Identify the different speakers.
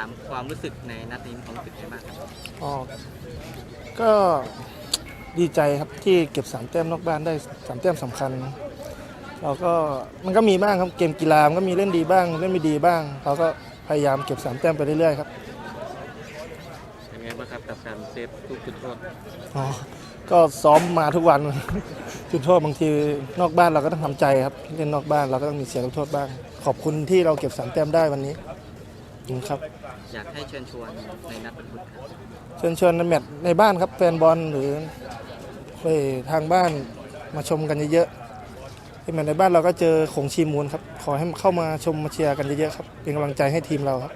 Speaker 1: ามความรู้สึกในนัดนี้ความรู้สึกยังไงบ้างครับ
Speaker 2: อ๋อก็ดีใจครับที่เก็บสามแต้มนอกบ้านได้สามแต้มสำคัญ เราก็มันก็มีบ้างครับเกมกีฬามันก็มีเล่นดีบ้าง เล่นไม่ดีบ้าง เราก็พยายามเก็บสามแต้มไปเรื่อยๆครับ
Speaker 1: เป็นไงบ้างครับกับการเซฟลูกจุดโทษ
Speaker 2: อ๋อก็ซ้อมมาทุกวัน จุดโทษบางทีนอกบ้านเราก็ต้องทำใจครับเล่นนอกบ้านเราก็ต้องมีเสียลูกโทษบ้าง ขอบคุณที่เราเก็บสามแต้มได้วันนี้ขอบ คุณครับ
Speaker 1: อยากให้เชิญชวนในนัดวันพุธครับ
Speaker 2: เชิญชวนในแมตช์ในบ้านครับแฟนบอลหรือไปทางบ้านมาชมกันเยอะๆที่แมตช์ในบ้านเราก็เจอของชีมูลครับ ขอให้เข้ามาชมมาเชียร์กันเยอะๆครับ เป็นกำลังใจให้ทีมเราครับ